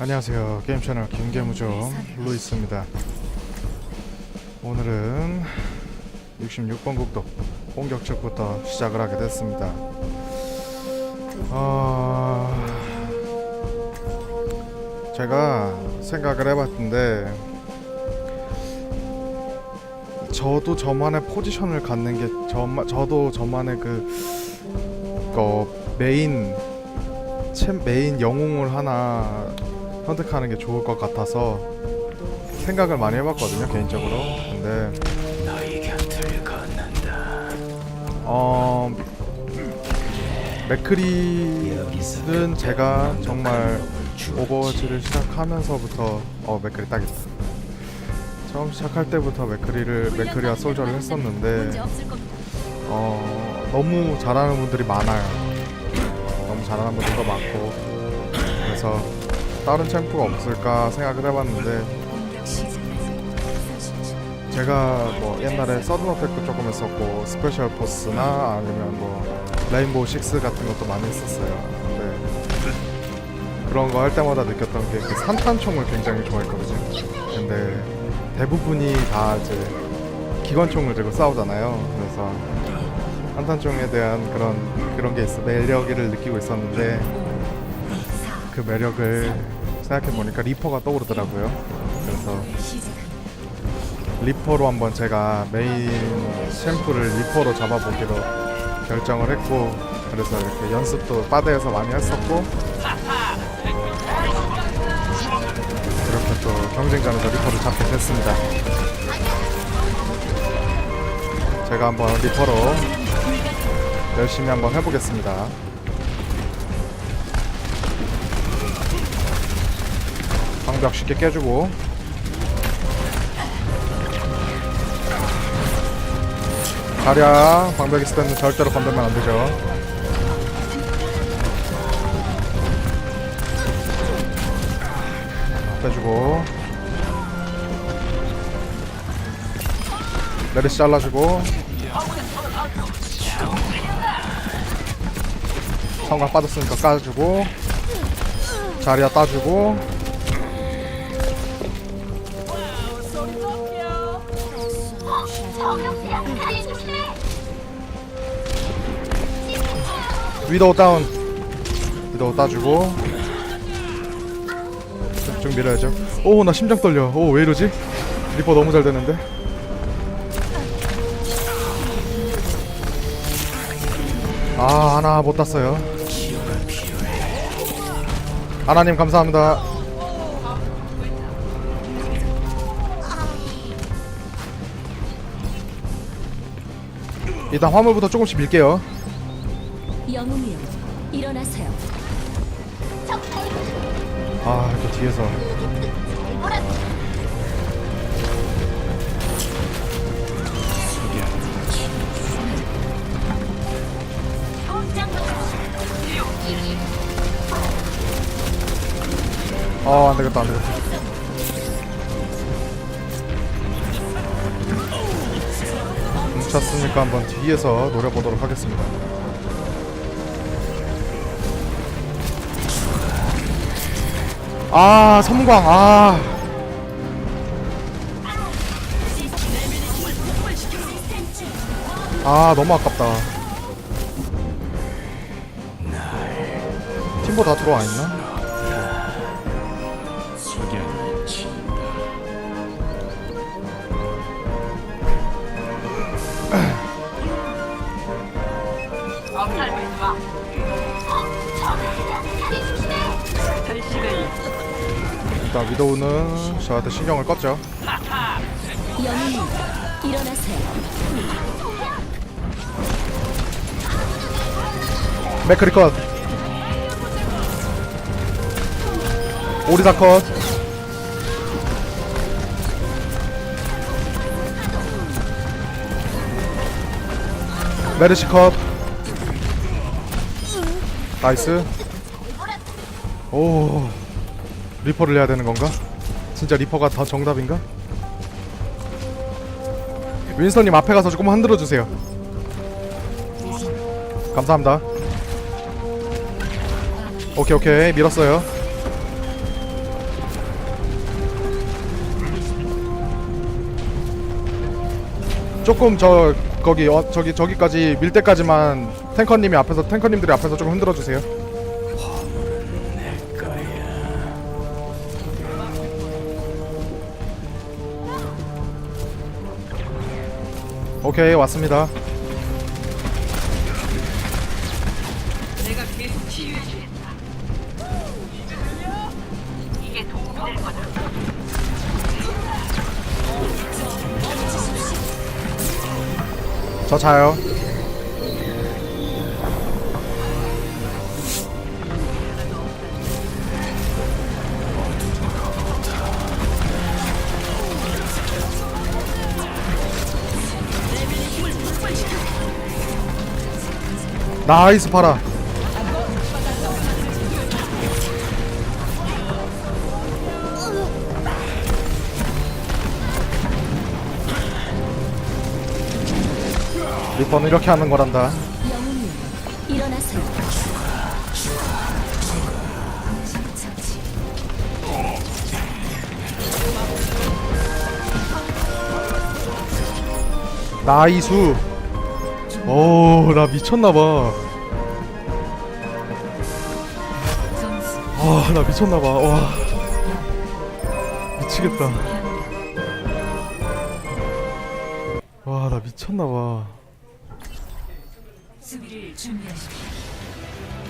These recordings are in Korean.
안녕하세요. 게임 채널 김계무죠. 루이스입니다. 오늘은 66번 국도 공격 측부터 시작을 하게 됐습니다. 어... 제가 생각을 해봤는데 저도 저만의 포지션을 갖는 게 저, 저도 저만의 그 어, 메인 챔 메인 영웅을 하나 선택하는 게 좋을 것 같아서 생각을 많이 해봤거든요 개인적으로. 근데. 어 맥크리는 제가 정말 오버워치를 시작하면서부터 어 맥크리 딱 있다 처음 시작할 때부터 맥크리를 맥크리와 솔저를 했었는데 어 너무 잘하는 분들이 많아요 잘하는 분들도 많고 그래서 다른 챔프가 없을까 생각을 해봤는데 공격 시작까지 30초. 제가 뭐 옛날에 서든 어택도 조금 했었고 스페셜 포스나 아니면 뭐 레인보우 식스 같은 것도 많이 했었어요. 근데 그런 거 할 때마다 느꼈던 게 그 산탄총을 굉장히 좋아했거든요. 근데 대부분이 다 이제 기관총을 들고 싸우잖아요. 그래서 산탄총에 대한 그런 그런 게 있어 매력을 느끼고 있었는데 그 매력을 생각해 보니까 리퍼가 떠오르더라고요. 그래서. 리퍼로 한번 제가 메인 챔프를 리퍼로 잡아보기로 결정을 했고 그래서 이렇게 연습도 바드에서 많이 했었고 이렇게 또 경쟁전에서 리퍼를 잡게 됐습니다 제가 한번 리퍼로 열심히 한번 해보겠습니다. 방벽 쉽게 깨주고. 가랴 방벽 있을 때는 절대로 건들면 안 되죠. 빼주고. 메르시 잘라주고 성광 빠졌으니까 까주고 자리야 따주고. 위도우 다운. 위도우 따주고. 쭉, 쭉 밀어야죠. 오 나 심장 떨려. 오 왜 이러지? 리퍼 너무 잘 되는데. 아 하나 못 땄어요 하나님 감사합니다. 일단 화물부터 조금씩 밀게요. 영웅이여 일어나세요. 아 이렇게 뒤에서 아 안되겠다 안되겠다 뭉쳤으니까 한번 뒤에서 노려보도록 하겠습니다 아 섬광 아 아, 너무 아깝다. 팀보 다 들어와 있나? 일단 위도우는 저한테 신경을 껐죠. 일어나세요 맥크리 컷. 오리사 컷. 메르시 컷. 나이스. 오. 리퍼를 해야 되는 건가? 진짜 리퍼가 더 정답인가? 윈서님 앞에 가서 조금 흔들어 주세요. 감사합니다. 오케이 오케이 밀었어요. 조금 저 거기 어, 저기 저기까지 밀 때까지만 탱커님이 앞에서 탱커님들이 앞에서 조금 흔들어 주세요. 오케이 왔습니다. 저 자요. 나이스 파라. 리퍼는 이렇게 하는 거란다. 나이수. 오, 나 미쳤나봐. 점수. 아, 나 미쳤나봐. 와, 미치겠다. 와, 나 미쳤나봐.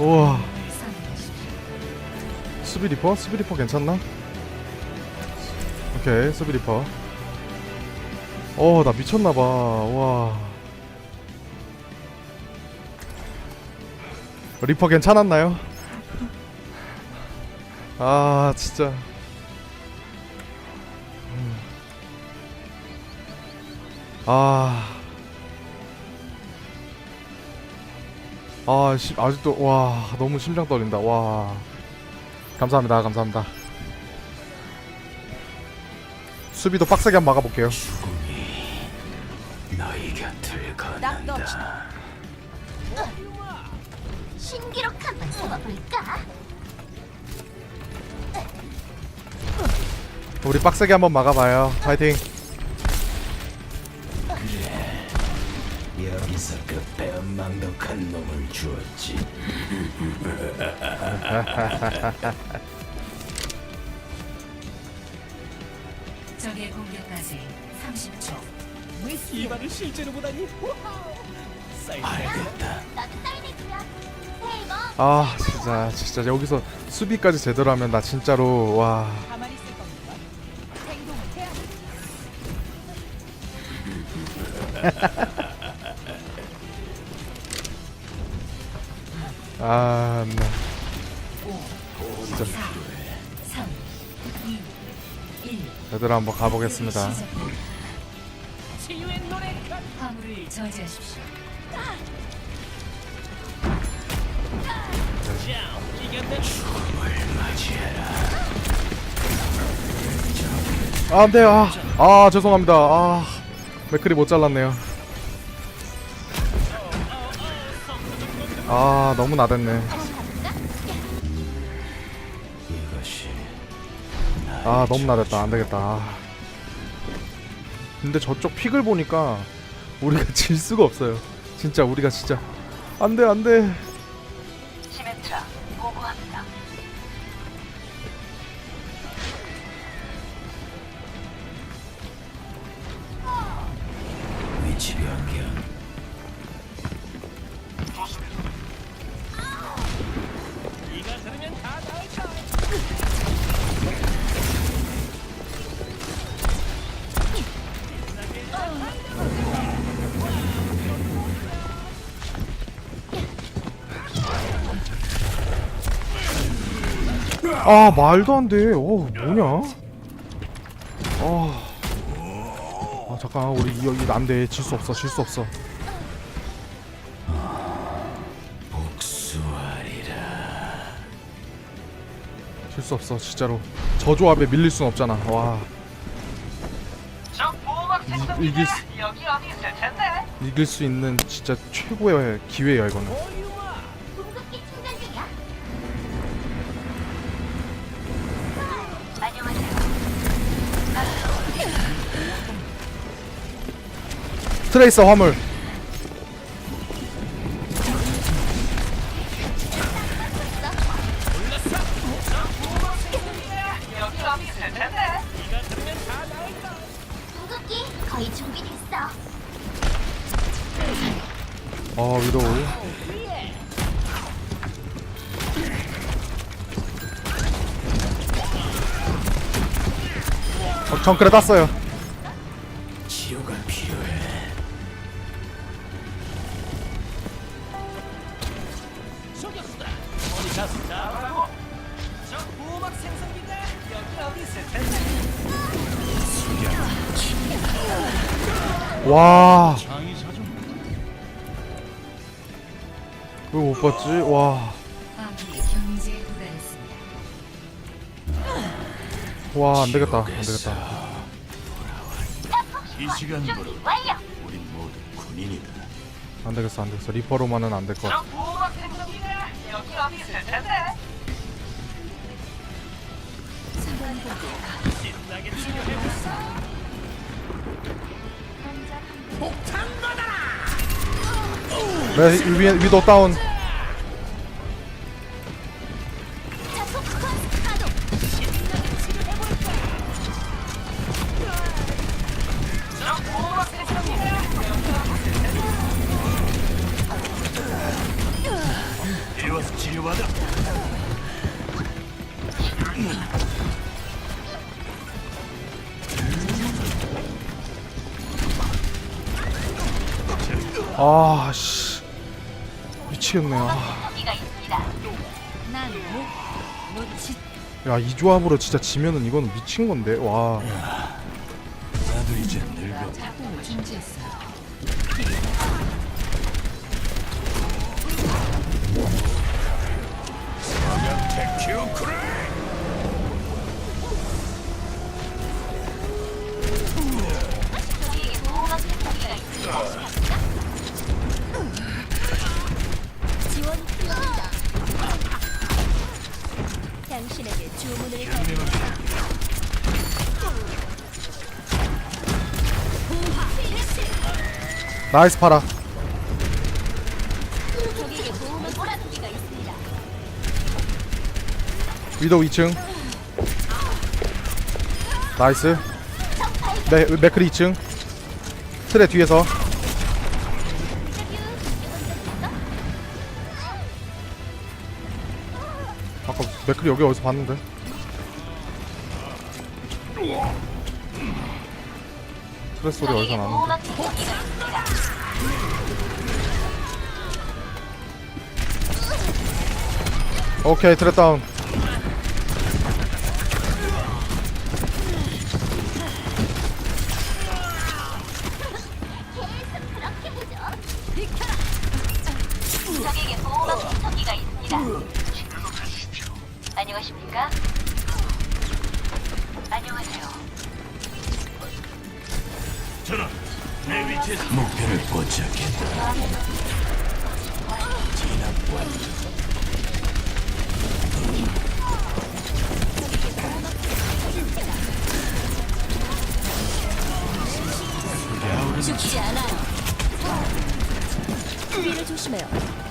우와, 선택하십시오. 수비 리퍼? 수비 리퍼 괜찮나? 오케이, 수비 리퍼. 어, 나 미쳤나봐. 와. 리퍼 괜찮았나요? 아, 진짜. 음. 아. 아, 시, 아직도, 와, 너무 심장 떨린다, 와. 감사합니다, 감사합니다. 수비도 빡세게 한번 막아볼게요. 너희 곁을 걷는다. 신기록 한번 써볼까? 우리 빡세게 한번 막아봐요. 파이팅. 여기서 그 배은망덕한 놈을 주었지. 적의 공격까지 30초. 알겠다. 나도 딸내기야. 아, 진짜, 진짜 여기서 수비까지 제대로 하면 나 진짜로 와. 아, 나. 5, 4, 3, 2, 1. 얘들아 한번 가보겠습니다. 아, 안 돼요. 아, 아, 죄송합니다. 아, 맥클이 못 잘랐네요. 아, 너무 나댔네. 아, 너무 나댔다. 안 되겠다. 아. 근데 저쪽 픽을 보니까 우리가 질 수가 없어요. 진짜 우리가 진짜 안 돼, 안 돼. 아, 말도 안 돼. 어, 뭐냐? 아. 아, 잠깐. 우리 여기 안 돼. 질 수 없어. 질 수 없어. 복수하리라. 질수 없어. 진짜로. 저 조합에 밀릴 순 없잖아. 와. 이, 이길 수, 여기 어디 있을 텐데. 이길 수 있는 진짜 최고의 기회야 이거는. 트레이서 화물. 궁극기 거의 준비됐어. 어 위도 어, 정글에 땄어요 와 그거 못 봤지? 와. 와 안 되겠다 안 되겠다 이 시간부로 준비 완료. 우린 모두 군인이다. 안 되겠어 안 되겠어 리퍼로만은 안 될것저 같아 네 위에 위도 다운 아 씨 미치겠네 아. 여기가 있습니다. 야이 조합으로 진짜 지면은 이거는 미친 건데 와 나이스 파라. 위도 2층. 나이스. 네 맥크리 2층. 트레 뒤에서. 아까 맥크리 여기 어디서 봤는데 트레 소리 어디서 나는데. 오케이 트레 다운 목표를 포착했다. 진압 완료. 죽지 않아요. 뒤를 조심해요.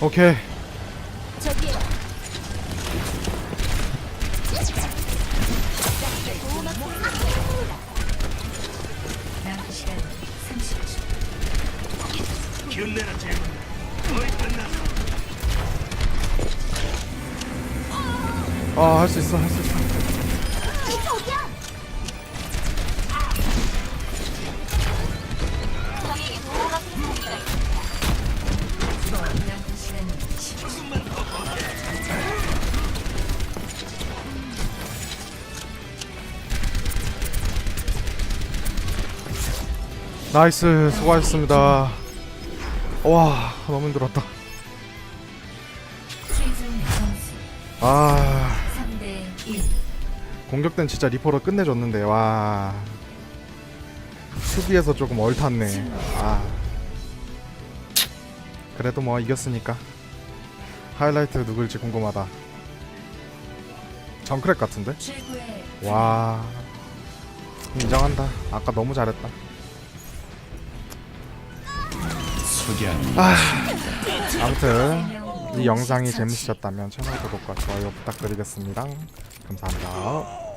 오케이 나이스 수고하셨습니다. 와 너무 힘들었다. 아. 3대 1. 공격된 진짜 리퍼로 끝내줬는데 와. 수비에서 조금 얼탔네. 아. 그래도 뭐 이겼으니까. 하이라이트 누굴지 궁금하다. 정크랙 같은데? 와. 인정한다. 아까 너무 잘했다 석양 아무튼 이 영상이 재밌으셨다면 채널 구독과 좋아요 부탁드리겠습니다. 감사합니다